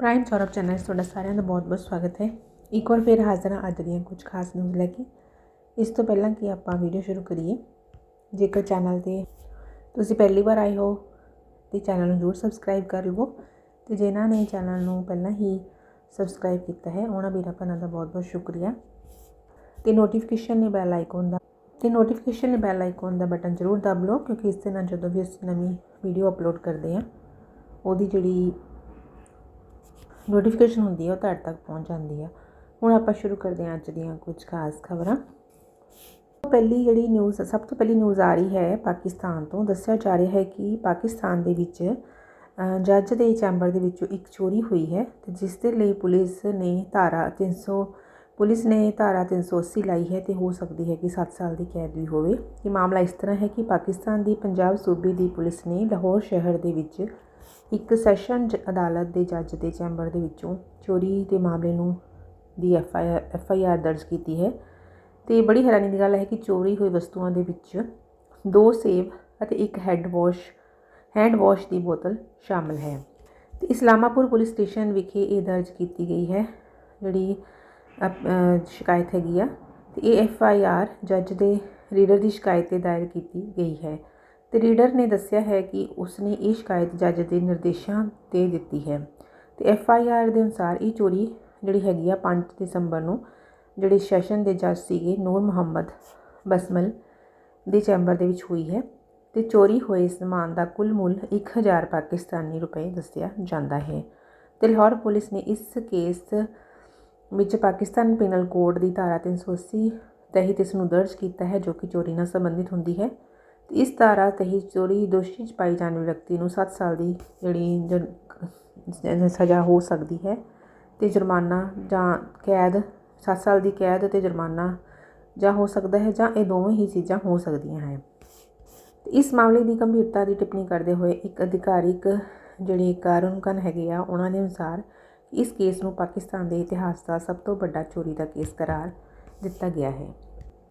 Prime Saurav channel 'ਚ ਤੁਹਾਡਾ ਸਾਰਿਆਂ ਦਾ ਬਹੁਤ-ਬਹੁਤ ਸਵਾਗਤ ਹੈ। ਇੱਕ ਵਾਰ ਫਿਰ ਹਾਜ਼ਰ ਹਾਂ ਅੱਜ ਦੀਆਂ ਕੁਝ ਖਾਸ ਨਿਊਜ਼ ਲੈ ਕੇ। ਇਸ ਤੋਂ ਪਹਿਲਾਂ ਕਿ ਆਪਾਂ ਵੀਡੀਓ ਸ਼ੁਰੂ ਕਰੀਏ। ਜੇਕਰ ਚੈਨਲ ਤੇ ਤੁਸੀਂ ਪਹਿਲੀ ਵਾਰ ਆਏ ਹੋ, ਤੇ ਚੈਨਲ ਨੂੰ ਜ਼ਰੂਰ ਸਬਸਕ੍ਰਾਈਬ ਕਰ ਲਵੋ। ਤੇ ਜਿਨ੍ਹਾਂ ਨੇ ਚੈਨਲ ਨੂੰ ਪਹਿਲਾਂ ਹੀ ਸਬਸਕ੍ਰਾਈਬ ਕੀਤਾ ਹੈ, ਉਹਨਾਂ ਵੀਰਾਂ ਭੈਣਾਂ ਦਾ ਬਹੁਤ-ਬਹੁਤ ਸ਼ੁਕਰੀਆ। ਤੇ ਨੋਟੀਫਿਕੇਸ਼ਨ ਨੇ ਬੈਲ ਆਈਕਨ ਦਾ ਤੇ ਨੋਟੀਫਿਕੇਸ਼ਨ ਨੇ ਬੈਲ ਆਈਕਨ ਦਾ ਬਟਨ ਜ਼ਰੂਰ ਦਬ ਲਓ, ਕਿਉਂਕਿ ਇਸ ਦੇ ਨਾਲ ਜਦੋਂ ਵੀ ਅਸੀਂ ਨਵੀਂ ਵੀਡੀਓ ਅਪਲੋਡ ਕਰਦੇ ਹਾਂ, ਉਹਦੀ ਜਿਹੜੀ ਨੋਟੀਫਿਕੇਸ਼ਨ ਹੁੰਦੀ ਹੈ ਉਹ ਤੁਹਾਡੇ ਤੱਕ ਪਹੁੰਚ ਜਾਂਦੀ ਹੈ ਹੁਣ ਆਪਾਂ ਸ਼ੁਰੂ ਕਰਦੇ ਹਾਂ ਅੱਜ ਦੀਆਂ ਕੁਝ ਖਾਸ ਖਬਰਾਂ। ਪਹਿਲੀ ਜਿਹੜੀ ਨਿਊਜ਼ ਸਭ ਤੋਂ ਪਹਿਲੀ ਨਿਊਜ਼ ਆ ਰਹੀ ਹੈ ਪਾਕਿਸਤਾਨ ਤੋਂ। ਦੱਸਿਆ ਜਾ ਰਿਹਾ ਹੈ ਕਿ ਪਾਕਿਸਤਾਨ ਦੇ ਵਿੱਚ ਜੱਜ ਦੇ ਚੈਂਬਰ ਦੇ ਵਿੱਚੋਂ ਇੱਕ ਚੋਰੀ ਹੋਈ ਹੈ ਤੇ ਜਿਸ ਦੇ ਲਈ ਪੁਲਿਸ ਨੇ ਧਾਰਾ 300 ਪੁਲਿਸ ਨੇ ਧਾਰਾ 380 ਲਾਈ ਹੈ ਤੇ ਹੋ ਸਕਦੀ ਹੈ ਕਿ 7 ਸਾਲ ਦੀ ਕੈਦ ਵੀ ਹੋਵੇ। ਇਹ ਮਾਮਲਾ ਇਸ ਤਰ੍ਹਾਂ ਹੈ ਕਿ ਪਾਕਿਸਤਾਨ ਦੀ ਪੰਜਾਬ ਸੂਬੇ ਦੀ ਪੁਲਿਸ ਨੇ ਲਾਹੌਰ ਸ਼ਹਿਰ ਦੇ ਵਿੱਚ ਇੱਕ ਸੈਸ਼ਨ ਅਦਾਲਤ ਦੇ ਜੱਜ ਦੇ ਚੈਂਬਰ ਦੇ ਵਿੱਚੋਂ ਚੋਰੀ ਦੇ ਮਾਮਲੇ ਨੂੰ ਦੀ F I R, F I R ਦਰਜ ਕੀਤੀ ਹੈ। ਤੇ ਬੜੀ ਹੈਰਾਨੀ ਦੀ ਗੱਲ ਹੈ ਕਿ ਚੋਰੀ ਹੋਈ ਵਸਤੂਆਂ ਦੇ ਵਿੱਚ ਦੋ ਸੇਬ ਅਤੇ ਇੱਕ ਹੈੱਡ ਵਾਸ਼, ਹੈਂਡ ਵਾਸ਼ ਦੀ ਬੋਤਲ ਸ਼ਾਮਲ ਹੈ। ਤੇ ਇਸਲਾਮਾਪੁਰ ਪੁਲਿਸ ਸਟੇਸ਼ਨ ਵਿਖੇ ਇਹ ਦਰਜ ਕੀਤੀ ਗਈ ਹੈ, ਜਿਹੜੀ ਸ਼ਿਕਾਇਤ ਹੈਗੀ ਆ। ਤੇ ਇਹ ਐਫ ਆਈ ਆਰ ਜੱਜ ਦੇ, ਰੀਡਰ ਦੀ ਸ਼ਿਕਾਇਤ ਤੇ ਦਾਇਰ ਕੀਤੀ ਗਈ ਹੈ। ਤੇ ਰੀਡਰ ਨੇ ਦੱਸਿਆ ਹੈ ਕਿ ਉਸਨੇ ਇਹ ਸ਼ਿਕਾਇਤ ਜੱਜ ਦੇ ਨਿਰਦੇਸ਼ਾਂ ਤੇ ਦਿੱਤੀ ਹੈ ਤੇ ਐਫ ਆਈ ਆਰ ਦੇ ਅਨੁਸਾਰ ਇਹ ਚੋਰੀ ਜਿਹੜੀ ਹੈਗੀ ਆ 5 ਦਸੰਬਰ ਨੂੰ ਜਿਹੜੇ ਸੈਸ਼ਨ ਦੇ ਜੱਜ ਸੀਗੇ ਨੂਰ ਮੁਹੰਮਦ ਬਸਮਲ ਦੇ ਚੈਂਬਰ ਦੇ ਵਿੱਚ ਹੋਈ ਹੈ ਤੇ ਚੋਰੀ ਹੋਏ ਸਮਾਨ ਦਾ ਕੁੱਲ ਮੁੱਲ 1000 ਪਾਕਿਸਤਾਨੀ ਰੁਪਏ ਦੱਸਿਆ ਜਾਂਦਾ ਹੈ। ਤੇ ਲਾਹੌਰ ਪੁਲਿਸ ਨੇ ਇਸ ਕੇਸ ਵਿੱਚ ਪਾਕਿਸਤਾਨ ਪੈਨਲ ਕੋਡ ਦੀ ਧਾਰਾ 380 ਤਹਿਤ ਇਸ ਨੂੰ ਦਰਜ ਕੀਤਾ ਹੈ ਜੋ ਕਿ ਚੋਰੀ ਨਾਲ ਸੰਬੰਧਿਤ ਹੁੰਦੀ ਹੈ। ਇਸ ਧਾਰਾ ਤਹਿਤ ਚੋਰੀ ਦੋਸ਼ੀ ਚ ਪਾਈ ਜਾਣ ਵਾਲੇ ਵਿਅਕਤੀ ਨੂੰ 7 ਸਾਲ ਦੀ ਜਿਹੜੀ ਸਜ਼ਾ ਹੋ ਸਕਦੀ ਹੈ ਅਤੇ ਜੁਰਮਾਨਾ ਜਾਂ ਕੈਦ 7 ਸਾਲ ਦੀ ਕੈਦ ਅਤੇ ਜੁਰਮਾਨਾ ਜਾਂ ਹੋ ਸਕਦਾ ਹੈ ਜਾਂ ਇਹ ਦੋਵੇਂ ਹੀ ਚੀਜ਼ਾਂ ਹੋ ਸਕਦੀਆਂ ਹੈ। ਇਸ ਮਾਮਲੇ ਦੀ ਗੰਭੀਰਤਾ ਦੀ ਟਿੱਪਣੀ ਕਰਦੇ ਹੋਏ ਇੱਕ ਅਧਿਕਾਰਿਕ ਜਿਹੜੇ ਕਾਰਨਕਨ ਹੈਗੇ ਆ, ਉਹਨਾਂ ਦੇ ਅਨੁਸਾਰ ਇਸ ਕੇਸ ਨੂੰ ਪਾਕਿਸਤਾਨ ਦੇ ਇਤਿਹਾਸ ਦਾ ਸਭ ਤੋਂ ਵੱਡਾ ਚੋਰੀ ਦਾ ਕੇਸ ਕਰਾਰ ਦਿੱਤਾ ਗਿਆ ਹੈ।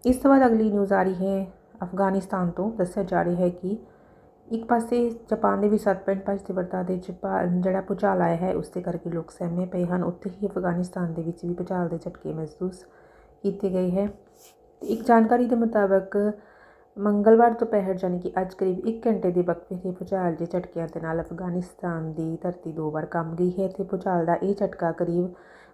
ਇਸ ਤੋਂ ਬਾਅਦ ਅਗਲੀ ਨਿਊਜ਼ ਆ ਰਹੀ ਹੈ ਅਫਗਾਨਿਸਤਾਨ ਤੋਂ ਦੱਸਿਆ ਜਾ ਰਿਹਾ ਹੈ ਕਿ ਇੱਕ ਪਾਸੇ ਜਾਪਾਨ ਦੇ ਵੀ 7.5 ਤੀਬਰਤਾ ਦੇ ਜਿਹੜਾ ਭੂਚਾਲ ਆਇਆ ਹੈ ਉਸ ਦੇ ਕਰਕੇ ਲੋਕ ਸਹਿਮੇ ਪਏ ਹਨ। ਉੱਥੇ ਹੀ ਅਫਗਾਨਿਸਤਾਨ ਦੇ ਵਿੱਚ ਵੀ ਭੂਚਾਲ ਦੇ ਝਟਕੇ ਮਹਿਸੂਸ ਕੀਤੇ ਗਏ ਹੈ। ਇੱਕ ਜਾਣਕਾਰੀ ਦੇ ਮੁਤਾਬਕ ਮੰਗਲਵਾਰ ਦੁਪਹਿਰ ਜਾਨੀ ਕਿ ਅੱਜ ਕਰੀਬ 1 ਘੰਟੇ ਦੇ ਵਕਫੇ ਦੇ ਭੂਚਾਲ ਦੇ ਝਟਕਿਆਂ ਦੇ ਨਾਲ ਅਫਗਾਨਿਸਤਾਨ ਦੀ ਧਰਤੀ ਦੋ ਵਾਰ ਕੰਬ ਗਈ ਹੈ ਤੇ ਭੂਚਾਲ ਦਾ ਇਹ ਝਟਕਾ ਕਰੀਬ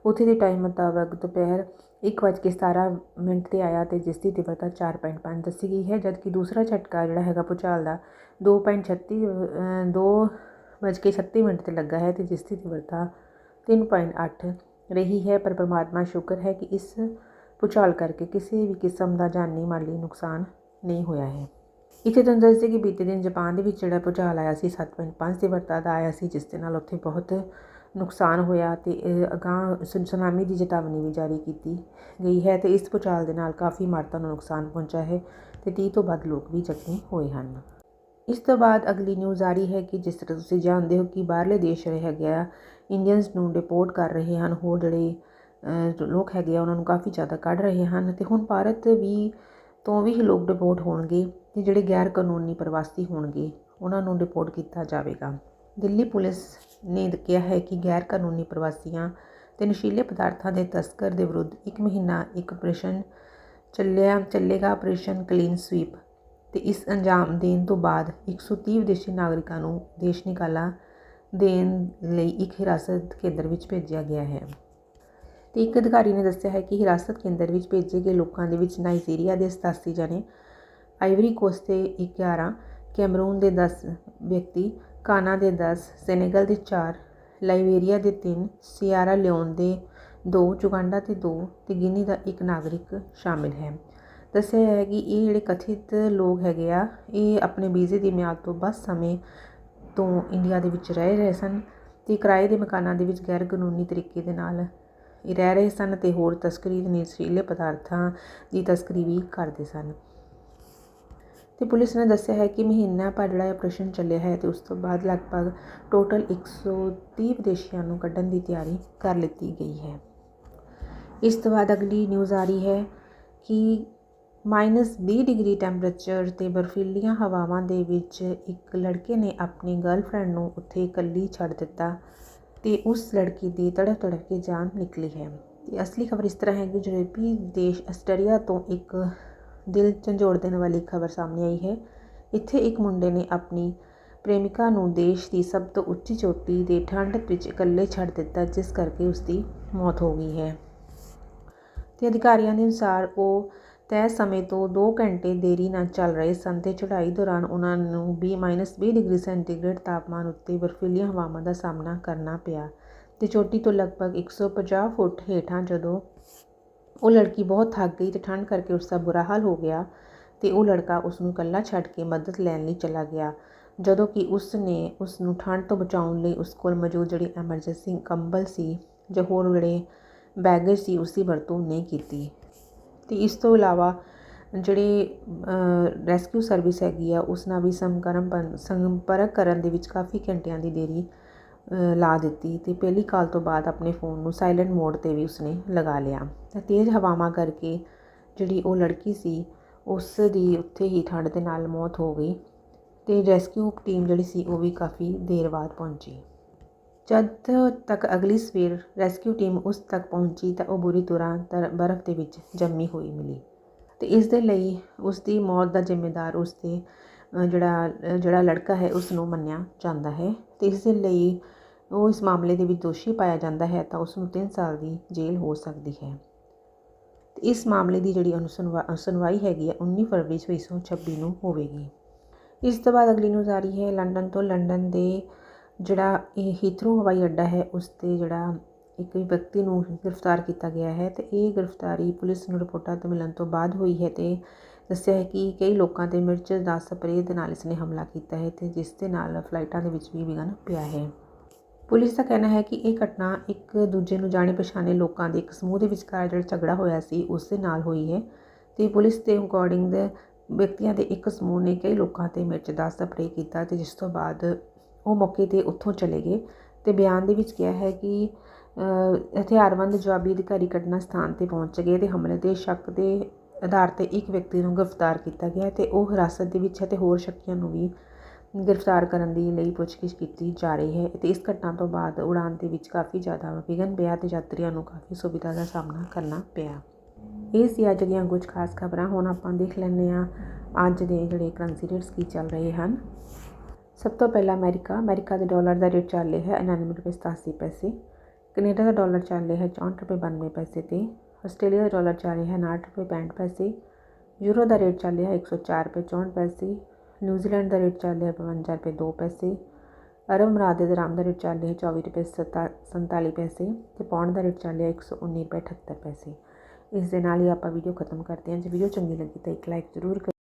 ਉੱਥੇ ਦੇ ਟਾਈਮ ਮੁਤਾਬਕ ਦੁਪਹਿਰ 1:17 ਮਿੰਟ ਤੇ ਆਇਆ ਤੇ ਜਿਸ ਦੀ ਤੀਬਰਤਾ 4.5 ਦੱਸੀ ਗਈ ਹੈ, ਜਦਕਿ ਦੂਸਰਾ ਝਟਕਾ ਜਿਹੜਾ ਹੈਗਾ ਭੂਚਾਲ ਦਾ 2.36 2:36 ਮਿੰਟ ਤੇ ਲੱਗਾ ਹੈ ਤੇ ਜਿਸ ਦੀ ਤੀਬਰਤਾ 3.8 ਰਹੀ ਹੈ। ਪਰ ਪਰਮਾਤਮਾ ਸ਼ੁਕਰ ਹੈ ਕਿ ਇਸ ਭੂਚਾਲ ਕਰਕੇ ਕਿਸੇ ਵੀ ਕਿਸਮ ਦਾ ਜਾਨੀ ਮਾਲੀ ਨੁਕਸਾਨ ਨਹੀਂ ਹੋਇਆ ਹੈ। ਇੱਥੇ ਤੁਹਾਨੂੰ ਦੱਸਦੇ ਕਿ ਬੀਤੇ ਦਿਨ ਜਾਪਾਨ ਦੇ ਵਿੱਚ ਜਿਹੜਾ ਭੂਚਾਲ ਆਇਆ ਸੀ 7.5 ਦੀ ਵਰਤਾ ਦਾ ਆਇਆ ਸੀ, ਜਿਸ ਦੇ ਨਾਲ ਉੱਥੇ ਬਹੁਤ ਨੁਕਸਾਨ ਹੋਇਆ ਅਤੇ ਅਗਾਂਹ ਸੁਨਾਮੀ ਦੀ ਚੇਤਾਵਨੀ ਵੀ ਜਾਰੀ ਕੀਤੀ ਗਈ ਹੈ ਅਤੇ ਇਸ ਭੂਚਾਲ ਦੇ ਨਾਲ ਕਾਫੀ ਇਮਾਰਤਾਂ ਨੂੰ ਨੁਕਸਾਨ ਪਹੁੰਚਿਆ ਹੈ ਅਤੇ ਤੀਹ ਤੋਂ ਵੱਧ ਲੋਕ ਵੀ ਜ਼ਖਮੀ ਹੋਏ ਹਨ। ਇਸ ਤੋਂ ਬਾਅਦ ਅਗਲੀ ਨਿਊਜ਼ ਆ ਰਹੀ ਹੈ ਕਿ ਜਿਸ ਤਰ੍ਹਾਂ ਤੁਸੀਂ ਜਾਣਦੇ ਹੋ ਕਿ ਬਾਹਰਲੇ ਦੇਸ਼ ਰਹੇ ਹੈਗੇ ਆ ਇੰਡੀਅਨਸ ਨੂੰ ਡਿਪੋਰਟ ਕਰ ਰਹੇ ਹਨ, ਹੋਰ ਜਿਹੜੇ ਲੋਕ ਹੈਗੇ ਆ ਉਹਨਾਂ ਨੂੰ ਕਾਫੀ ਜ਼ਿਆਦਾ ਕੱਢ ਰਹੇ ਹਨ ਤੇ ਹੁਣ ਭਾਰਤ ਵੀ ਤੋਂ ਵੀ ਲੋਕ ਡਿਪੋਰਟ ਹੋਣਗੇ ਤੇ ਜਿਹੜੇ ਗੈਰ ਕਾਨੂੰਨੀ ਪ੍ਰਵਾਸੀ ਹੋਣਗੇ, ਉਹਨਾਂ ਨੂੰ ਡਿਪੋਰਟ ਕੀਤਾ ਜਾਵੇਗਾ। ਦਿੱਲੀ ਪੁਲਿਸ ਨੇ ਕਿਹਾ ਹੈ ਕਿ ਗੈਰ ਕਾਨੂੰਨੀ ਪ੍ਰਵਾਸੀਆਂ ਤੇ ਨਸ਼ੀਲੇ ਪਦਾਰਥਾਂ ਦੇ ਤਸਕਰ ਦੇ ਵਿਰੁੱਧ ਇੱਕ ਮਹੀਨਾ ਇੱਕ ਆਪਰੇਸ਼ਨ ਚੱਲਿਆ, ਚੱਲੇਗਾ ਆਪਰੇਸ਼ਨ ਕਲੀਨ ਸਵੀਪ ਤੇ ਇਸ ਅੰਜਾਮ ਦੇਣ ਤੋਂ ਬਾਅਦ 130 ਵਿਦੇਸ਼ੀ ਨਾਗਰਿਕਾਂ ਨੂੰ ਦੇਸ਼ ਨਿਕਾਲਾ ਦੇਣ ਲਈ ਇੱਕ ਹਿਰਾਸਤ ਕੇਂਦਰ ਵਿੱਚ ਭੇਜਿਆ ਗਿਆ ਹੈ। ਤੇ ਇੱਕ ਅਧਿਕਾਰੀ ਨੇ ਦੱਸਿਆ ਹੈ ਕਿ ਹਿਰਾਸਤ ਕੇਂਦਰ ਵਿੱਚ ਭੇਜੇ ਗਏ ਲੋਕਾਂ ਦੇ ਵਿੱਚ ਨਾਈਜੀਰੀਆ ਦੇ 87 ਜਣੇ, ਆਈਵਰੀ ਕੋਸਟ ਦੇ 11 ਕੈਮਰੂਨ ਦੇ 10 ਵਿਅਕਤੀ ਕਾਨਾ ਦੇ ਦਸ, ਸੈਨੇਗਲ ਦੇ ਚਾਰ, ਲਾਈਬੇਰੀਆ ਦੇ ਤਿੰਨ, ਸੀਆਰਾ ਲਿਓਨ ਦੇ 2 ਜੁਗਾਂਡਾ ਦੇ ਦੋ ਅਤੇ ਗਿਨੀ ਦਾ ਇੱਕ ਨਾਗਰਿਕ ਸ਼ਾਮਿਲ ਹੈ। ਦੱਸਿਆ ਹੈ ਕਿ ਇਹ ਜਿਹੜੇ ਕਥਿਤ ਲੋਕ ਹੈਗੇ ਆ, ਇਹ ਆਪਣੇ ਵੀਜ਼ੇ ਦੀ ਮਿਆਦ ਤੋਂ ਬਸ ਸਮੇਂ ਤੋਂ ਇੰਡੀਆ ਦੇ ਵਿੱਚ ਰਹਿ ਰਹੇ ਸਨ ਤੇ ਕਿਰਾਏ ਦੇ ਮਕਾਨਾਂ ਦੇ ਵਿੱਚ ਗੈਰ ਕਾਨੂੰਨੀ ਤਰੀਕੇ ਦੇ ਨਾਲ ਰਹਿ ਰਹੇ ਸਨ ਤੇ ਹੋਰ ਤਸਕਰੀ ਦੇ ਨਸ਼ੀਲੇ ਪਦਾਰਥਾਂ ਦੀ ਤਸਕਰੀ ਵੀ ਕਰਦੇ ਸਨ। ਤੇ ਪੁਲਿਸ ਨੇ ਦੱਸਿਆ ਹੈ ਕਿ ਮਹੀਨਾ ਭਰ ਜਿਹੜਾ ਆਪਰੇਸ਼ਨ ਚੱਲਿਆ ਹੈ ਤੇ ਉਸ ਤੋਂ ਬਾਅਦ ਲਗਭਗ ਟੋਟਲ 130 ਵਿਦੇਸ਼ੀਆਂ ਨੂੰ ਕੱਢਣ ਦੀ ਤਿਆਰੀ ਕਰ ਲਿੱਤੀ ਗਈ ਹੈ। ਇਸ ਤੋਂ ਬਾਅਦ ਅਗਲੀ ਨਿਊਜ਼ ਆ ਰਹੀ ਹੈ ਕਿ -20 ਡਿਗਰੀ ਟੈਂਪਰੇਚਰ ਤੇ ਬਰਫੀਲੀਆਂ ਹਵਾਵਾਂ ਦੇ ਵਿੱਚ ਇੱਕ ਲੜਕੇ ਨੇ ਆਪਣੀ ਗਰਲਫ੍ਰੈਂਡ ਨੂੰ ਉੱਥੇ ਇਕੱਲੀ ਛੱਡ ਦਿੱਤਾ ਤੇ ਉਸ ਲੜਕੀ ਦੀ ਤੜਫ ਤੜਫ ਕੇ ਜਾਨ ਨਿਕਲੀ ਹੈ। ਤੇ ਅਸਲੀ ਖਬਰ ਇਸ ਤਰ੍ਹਾਂ ਹੈ ਕਿ ਯੂਰਪੀ ਦੇਸ਼ ਆਸਟ੍ਰੇਲੀਆ ਤੋਂ ਇੱਕ ਦਿਲ ਝੰਜੋੜ ਦੇਣ ਵਾਲੀ ਖਬਰ ਸਾਹਮਣੇ ਆਈ ਹੈ। ਇੱਥੇ ਇੱਕ ਮੁੰਡੇ ਨੇ ਆਪਣੀ ਪ੍ਰੇਮਿਕਾ ਨੂੰ ਦੇਸ਼ ਦੀ ਸਭ ਤੋਂ ਉੱਚੀ ਚੋਟੀ ਦੇ ਠੰਡ ਵਿੱਚ ਇਕੱਲੇ ਛੱਡ ਦਿੱਤਾ, ਜਿਸ ਕਰਕੇ ਉਸ ਦੀ ਮੌਤ ਹੋ ਗਈ ਹੈ। ਤੇ ਅਧਿਕਾਰੀਆਂ ਦੇ ਅਨੁਸਾਰ ਉਹ ਤੈਅ ਸਮੇਂ ਤੋਂ 2 ਘੰਟੇ ਦੇਰੀ ਨਾਲ ਚੱਲ ਰਹੇ ਸਨ ਤੇ ਚੜ੍ਹਾਈ ਦੌਰਾਨ ਉਹਨਾਂ ਨੂੰ 20 ਡਿਗਰੀ ਸੈਂਟੀਗ੍ਰੇਡ ਤਾਪਮਾਨ ਉੱਤੇ ਬਰਫੀਲੀਆਂ ਹਵਾਵਾਂ ਦਾ ਸਾਹਮਣਾ ਕਰਨਾ ਪਿਆ ਤੇ ਚੋਟੀ ਤੋਂ ਲਗਭਗ 150 ਫੁੱਟ ਹੇਠਾਂ ਜਦੋਂ ਉਹ ਲੜਕੀ ਬਹੁਤ ਥੱਕ ਗਈ ਤੇ ਠੰਡ ਕਰਕੇ ਉਸ ਦਾ ਬੁਰਾ ਹਾਲ ਹੋ ਗਿਆ ਤੇ ਉਹ ਲੜਕਾ ਉਸ ਨੂੰ ਇਕੱਲਾ ਛੱਡ ਕੇ ਮਦਦ ਲੈਣ ਲਈ ਚਲਾ ਗਿਆ, ਜਦੋਂ ਕਿ ਉਸ ਨੇ ਉਸ ਨੂੰ ਠੰਡ ਤੋਂ ਬਚਾਉਣ ਲਈ ਉਸ ਕੋਲ ਮੌਜੂਦ ਜਿਹੜੀ ਐਮਰਜੈਂਸੀ ਕੰਬਲ ਸੀ ਜਾਂ ਹੋਰ ਜਿਹੜੇ ਬੈਗੇਜ ਸੀ ਉਸ ਦੀ ਵਰਤੋਂ ਨਹੀਂ ਕੀਤੀ। ਤੇ ਇਸ ਤੋਂ ਇਲਾਵਾ ਜਿਹੜੇ ਰੈਸਕਿਊ ਸਰਵਿਸ ਹੈਗੀ ਆ ਉਸ ਨਾਲ ਵੀ ਸੰਕਰਮ ਸੰਪਰਕ ਕਰਨ ਦੇ ਵਿੱਚ ਕਾਫੀ ਘੰਟਿਆਂ ਦੀ ਦੇਰੀ ਲਾ ਦਿੱਤੀ ਅਤੇ ਪਹਿਲੀ ਕਾਲ ਤੋਂ ਬਾਅਦ ਆਪਣੇ ਫੋਨ ਨੂੰ ਸਾਇਲੈਂਟ ਮੋਡ ਤੇ ਵੀ ਉਸਨੇ ਲਗਾ ਲਿਆ। ਤਾਂ ਤੇਜ਼ ਹਵਾਵਾਂ ਕਰਕੇ ਜਿਹੜੀ ਉਹ ਲੜਕੀ ਸੀ, ਉਸ ਦੀ ਉੱਥੇ ਹੀ ਠੰਡ ਦੇ ਨਾਲ ਮੌਤ ਹੋ ਗਈ ਅਤੇ ਰੈਸਕਿਊ ਟੀਮ ਜਿਹੜੀ ਸੀ, ਉਹ ਵੀ ਕਾਫੀ ਦੇਰ ਬਾਅਦ ਪਹੁੰਚੀ। ਜਦ ਤੱਕ ਅਗਲੀ ਸਵੇਰ ਰੈਸਕਿਊ ਟੀਮ ਉਸ ਤੱਕ ਪਹੁੰਚੀ, ਤਾਂ ਉਹ ਬੁਰੀ ਤਰ੍ਹਾਂ ਬਰਫ਼ ਦੇ ਵਿੱਚ ਜੰਮੀ ਹੋਈ ਮਿਲੀ ਤੇ ਇਸ ਦੇ ਲਈ ਉਸ ਦੀ ਮੌਤ ਦਾ ਜ਼ਿੰਮੇਦਾਰ ਉਸ ਦੇ ਜਿਹੜਾ ਜਿਹੜਾ ਲੜਕਾ ਹੈ ਉਸ ਨੂੰ ਮੰਨਿਆ ਜਾਂਦਾ ਹੈ ਅਤੇ ਇਸ ਦੇ ਲਈ ਉਹ ਇਸ ਮਾਮਲੇ ਦੇ ਵਿੱਚ ਦੋਸ਼ੀ ਪਾਇਆ ਜਾਂਦਾ ਹੈ ਤਾਂ ਉਸ ਨੂੰ 3 ਸਾਲ ਦੀ ਜੇਲ੍ਹ ਹੋ ਸਕਦੀ ਹੈ। ਤੇ ਇਸ ਮਾਮਲੇ ਦੀ ਜਿਹੜੀ ਸੁਣਵਾਈ ਹੈਗੀ ਹੈ 19 ਫਰਵਰੀ 2026 ਨੂੰ ਹੋਵੇਗੀ। ਇਸ ਤੋਂ ਬਾਅਦ ਅਗਲੀ ਨੂੰ ਆ ਰਹੀ ਹੈ ਲੰਡਨ ਤੋਂ। ਲੰਡਨ ਦੇ ਜਿਹੜਾ ਇਹ ਹੀਥਰੂ ਹਵਾਈ ਅੱਡਾ ਹੈ, ਉਸ ਤੇ ਜਿਹੜਾ ਇੱਕ ਵਿਅਕਤੀ ਨੂੰ ਗ੍ਰਿਫਤਾਰ ਕੀਤਾ ਗਿਆ ਹੈ ਤੇ ਇਹ ਗ੍ਰਿਫਤਾਰੀ ਪੁਲਿਸ ਨੂੰ ਰਿਪੋਰਟਾਂ ਤੋਂ ਮਿਲਣ ਤੋਂ ਬਾਅਦ ਹੋਈ ਹੈ ਤੇ ਦੱਸਿਆ ਹੈ ਕਿ ਕਈ ਲੋਕਾਂ ਤੇ ਮਿਰਚ ਦਾ ਸਪਰੇਅ ਦੇ ਨਾਲ ਇਸ ਨੇ ਹਮਲਾ ਕੀਤਾ ਹੈ ਅਤੇ ਜਿਸ ਦੇ ਨਾਲ ਫਲਾਈਟਾਂ ਦੇ ਵਿੱਚ ਵੀ ਵਿਘਨ ਪਿਆ ਹੈ। ਪੁਲਿਸ ਦਾ ਕਹਿਣਾ ਹੈ ਕਿ ਇਹ ਘਟਨਾ ਇੱਕ ਦੂਜੇ ਨੂੰ ਜਾਣੇ ਪਛਾਣੇ ਲੋਕਾਂ ਦੇ ਇੱਕ ਸਮੂਹ ਦੇ ਵਿਚਕਾਰ ਜਿਹੜਾ ਝਗੜਾ ਹੋਇਆ ਸੀ, ਉਸ ਦੇ ਨਾਲ ਹੋਈ ਹੈ ਤੇ ਪੁਲਿਸ ਦੇ ਅਕੋਰਡਿੰਗ ਦੇ ਵਿਅਕਤੀਆਂ ਦੇ ਇੱਕ ਸਮੂਹ ਨੇ ਕਈ ਲੋਕਾਂ ਤੇ ਮਿਰਚ ਦਾ ਸਪਰੇਅ ਕੀਤਾ ਤੇ ਜਿਸ ਤੋਂ ਬਾਅਦ ਉਹ ਮੌਕੇ ਤੇ ਉੱਥੋਂ ਚਲੇ ਗਏ ਤੇ ਬਿਆਨ ਦੇ ਵਿੱਚ ਕਿਹਾ ਹੈ ਕਿ ਹਥਿਆਰਬੰਦ ਜਵਾਬੀ ਅਧਿਕਾਰੀ ਘਟਨਾ ਸਥਾਨ ਤੇ ਪਹੁੰਚ ਗਏ ਤੇ ਹਮਲੇ ਦੇ ਸ਼ੱਕ ਦੇ ਆਧਾਰ ਤੇ ਇੱਕ ਵਿਅਕਤੀ ਨੂੰ ਗ੍ਰਿਫਤਾਰ ਕੀਤਾ ਗਿਆ ਅਤੇ ਉਹ ਹਿਰਾਸਤ ਦੇ ਵਿੱਚ ਹੈ ਤੇ ਹੋਰ ਸ਼ੱਕੀਆਂ ਨੂੰ ਵੀ ਗ੍ਰਿਫਤਾਰ ਕਰਨ ਦੀ ਲਈ ਪੁੱਛਗਿੱਛ ਕੀਤੀ ਜਾ ਰਹੀ ਹੈ ਅਤੇ ਇਸ ਘਟਨਾ ਤੋਂ ਬਾਅਦ ਉਡਾਨ ਦੇ ਵਿੱਚ ਕਾਫੀ ਜ਼ਿਆਦਾ ਵਿਘਨ ਪਿਆ ਅਤੇ ਯਾਤਰੀਆਂ ਨੂੰ ਕਾਫੀ ਸੁਵਿਧਾ ਦਾ ਸਾਹਮਣਾ ਕਰਨਾ ਪਿਆ। ਇਹ ਸੀ ਅੱਜ ਦੀਆਂ ਕੁਝ ਖਾਸ ਖਬਰਾਂ। ਹੁਣ ਆਪਾਂ ਦੇਖ ਲੈਂਦੇ ਹਾਂ ਅੱਜ ਦੇ ਜਿਹੜੇ ਕਰੰਸੀ ਰੇਟਸ ਕੀ ਚੱਲ ਰਹੇ ਹਨ। ਸਭ ਤੋਂ ਪਹਿਲਾਂ ਅਮਰੀਕਾ। ਅਮਰੀਕਾ ਦੇ ਡਾਲਰ ਦਾ ਰੇਟ ਚੱਲ ਰਿਹਾ ਹੈ 99 ਰੁਪਏ 87 ਪੈਸੇ। ਕੈਨੇਡਾ ਦਾ ਡਾਲਰ ਚੱਲ ਰਿਹਾ ਹੈ 64 ਰੁਪਏ 92 ਪੈਸੇ ਤੇ। ਆਸਟ੍ਰੇਲੀਆ ਦਾ ਡਾਲਰ ਚੱਲ ਰਿਹਾ ਹੈ 59 ਰੁਪਏ 65 ਪੈਸੇ, ਯੂਰੋ ਦਾ ਰੇਟ ਚੱਲ ਰਿਹਾ ਹੈ 104 ਰੁਪਏ 64 ਪੈਸੇ ਨਿਊਜ਼ੀਲੈਂਡ ਦਾ ਰੇਟ ਚੱਲ ਰਿਹਾ ਹੈ 52 ਰੁਪਏ 2 ਪੈਸੇ, ਅਰਬ ਅਮਰਾਤ ਦੇ ਦਰਾਮ ਦਾ ਰੇਟ ਚੱਲ ਰਿਹਾ ਹੈ 24 ਰੁਪਏ 47 ਪੈਸੇ ਤੇ ਪੌਂਡ ਦਾ ਰੇਟ ਚੱਲ ਰਿਹਾ ਹੈ 119 ਰੁਪਏ 78 ਪੈਸੇ। ਇਸ ਦੇ ਨਾਲ ਹੀ ਆਪਾਂ ਵੀਡੀਓ ਖਤਮ ਕਰਦੇ ਹਾਂ। ਜੇ ਵੀਡੀਓ ਚੰਗੀ ਲੱਗੀ ਤਾਂ ਇੱਕ ਲਾਈਕ ਜ਼ਰੂਰ